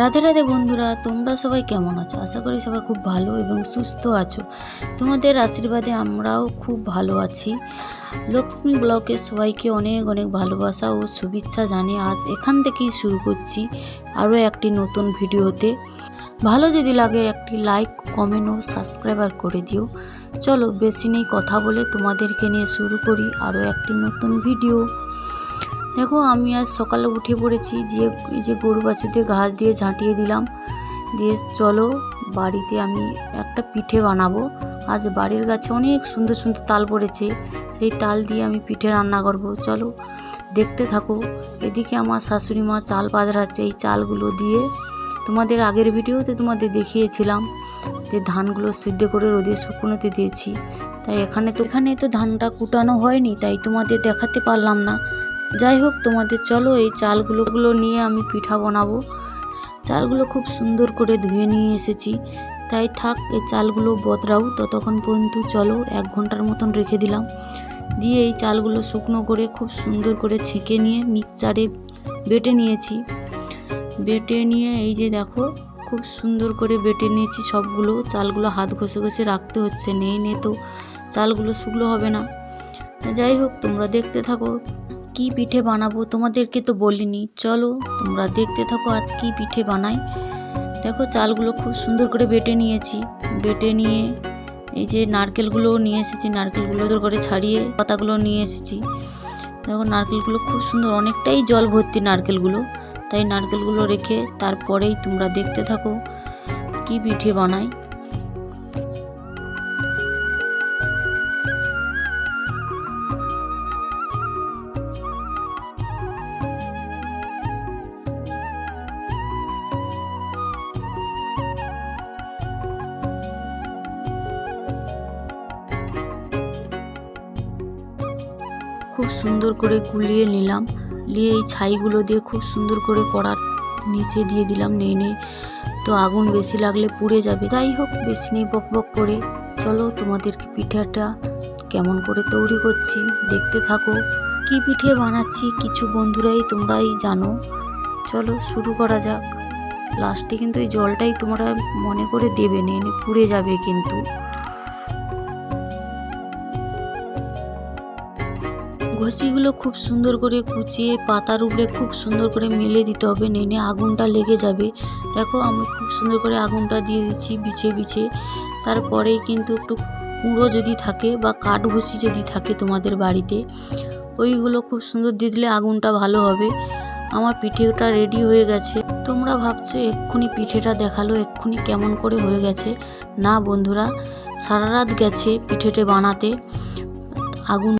রাধে রাধে বন্ধুরা, তোমরা সবাই কেমন আছো? আশা করি সবাই খুব ভালো এবং সুস্থ আছো। তোমাদের আশীর্বাদে আমরাও খুব ভালো আছি। লক্ষ্মী ব্লকে সবাইকে অনেক অনেক ভালোবাসা ও শুভেচ্ছা জানিয়ে আজ এখান থেকেই শুরু করছি আরও একটি নতুন ভিডিওতে। ভালো যদি লাগে একটি লাইক, কমেন্ট ও সাবস্ক্রাইবার করে দিও। চলো বেশি নেই কথা বলে তোমাদেরকে নিয়ে শুরু করি আরও একটি নতুন ভিডিও। দেখো, আমি আজ সকালে উঠে পড়েছি এই যে গরু বাছুরদের ঘাস দিয়ে ঝাঁটিয়ে দিলাম। দিয়ে চলো, বাড়িতে আমি একটা পিঠে বানাবো। আজ বাড়ির গাছে অনেক সুন্দর সুন্দর তাল পড়েছে, সেই তাল দিয়ে আমি পিঠে রান্না করব। চলো, দেখতে থাকো। এদিকে আমার শাশুড়ি মা চাল পাতরাচ্ছে এই চালগুলো দিয়ে তোমাদের আগের ভিডিওতে তোমাদের দেখিয়েছিলাম যে ধানগুলো সিদ্ধ করে রোদে শুকনোতে দিয়েছি। তাই এখানে তো এখানে তো ধানটা কুটানো হয়নি, তাই তোমাদের দেখাতে পারলাম না। যাই হোক, তোমাদের চলো এই চালগুলোগুলো নিয়ে আমি পিঠা বানাবো। চালগুলো খুব সুন্দর করে ধুয়ে নিয়ে এসেছি। তাই থাক, এই চালগুলো বদরাও ততক্ষণ পর্যন্ত চলো, এক ঘণ্টার মতন রেখে দিলাম। দিয়ে এই চালগুলো শুকনো করে, খুব সুন্দর করে ছেঁকে নিয়ে মিক্সচারে বেটে নিয়েছি। বেটে নিয়ে এই যে দেখো, খুব সুন্দর করে বেটে নিয়েছি সবগুলো। চালগুলো হাত ঘষে ঘষে রাখতে হচ্ছে, নেই নে তো চালগুলো শুকনো হবে না। যাই হোক, তোমরা দেখতে থাকো। কি পিঠে বানাবো? তোমাদেরকে তো বলিনি। চলো, তোমরা দেখতে থাকো আজ কি পিঠে বানাই। দেখো, চালগুলো খুব সুন্দর করে বেটে নিয়েছি। বেটে নিয়ে এই যে নারকেলগুলো নিয়ে এসেছি। নারকেলগুলো ওদের করে ছাড়িয়ে পাতাগুলো নিয়ে এসেছি। দেখো, নারকেলগুলো খুব সুন্দর। অনেকটাই জল ভর্তি নারকেলগুলো। তাই নারকেলগুলো রেখে তারপরেই তোমরা দেখতে থাকো কি পিঠে বানাই। খুব সুন্দর করে গুলিয়ে নিলাম। নিয়ে এই ছাইগুলো দিয়ে খুব সুন্দর করে কড়ার নিচে দিয়ে দিলাম নিয়ে নিয়ে তো আগুন বেশি লাগলে পুড়ে যাবে। যাই হোক, বেশি নেই, বক বক করে। চলো তোমাদেরকে পিঠাটা কেমন করে তৈরি করছি। দেখতে থাকো, কি পিঠে বানাচ্ছি কিছু বন্ধুরাই তোমরাই জানো। চলো শুরু করা যাক। লাস্টে কিন্তু এই জলটাই তোমরা মনে করে দেবে না এনে পুড়ে যাবে কিন্তু। ঘষিগুলো খুব সুন্দর করে কুচিয়ে পাতার উপরে খুব সুন্দর করে মেলে দিতে হবে। নেনে আগুনটা লেগে যাবে। দেখো আমি খুব সুন্দর করে আগুনটা দিয়ে দিচ্ছি বিছে বিছে তারপরেই কিন্তু একটু কুঁড়ো যদি থাকে বা কাঠ ঘষি যদি থাকে তোমাদের বাড়িতে, ওইগুলো খুব সুন্দর দিয়ে দিলে আগুনটা ভালো হবে। আমার পিঠেটা রেডি হয়ে গেছে। তোমরা ভাবছ এক্ষুনি পিঠেটা দেখাল, এক্ষুনি কেমন করে হয়ে গেছে? না বন্ধুরা, সারা রাত গেছে পিঠেটে বানাতে। আগুন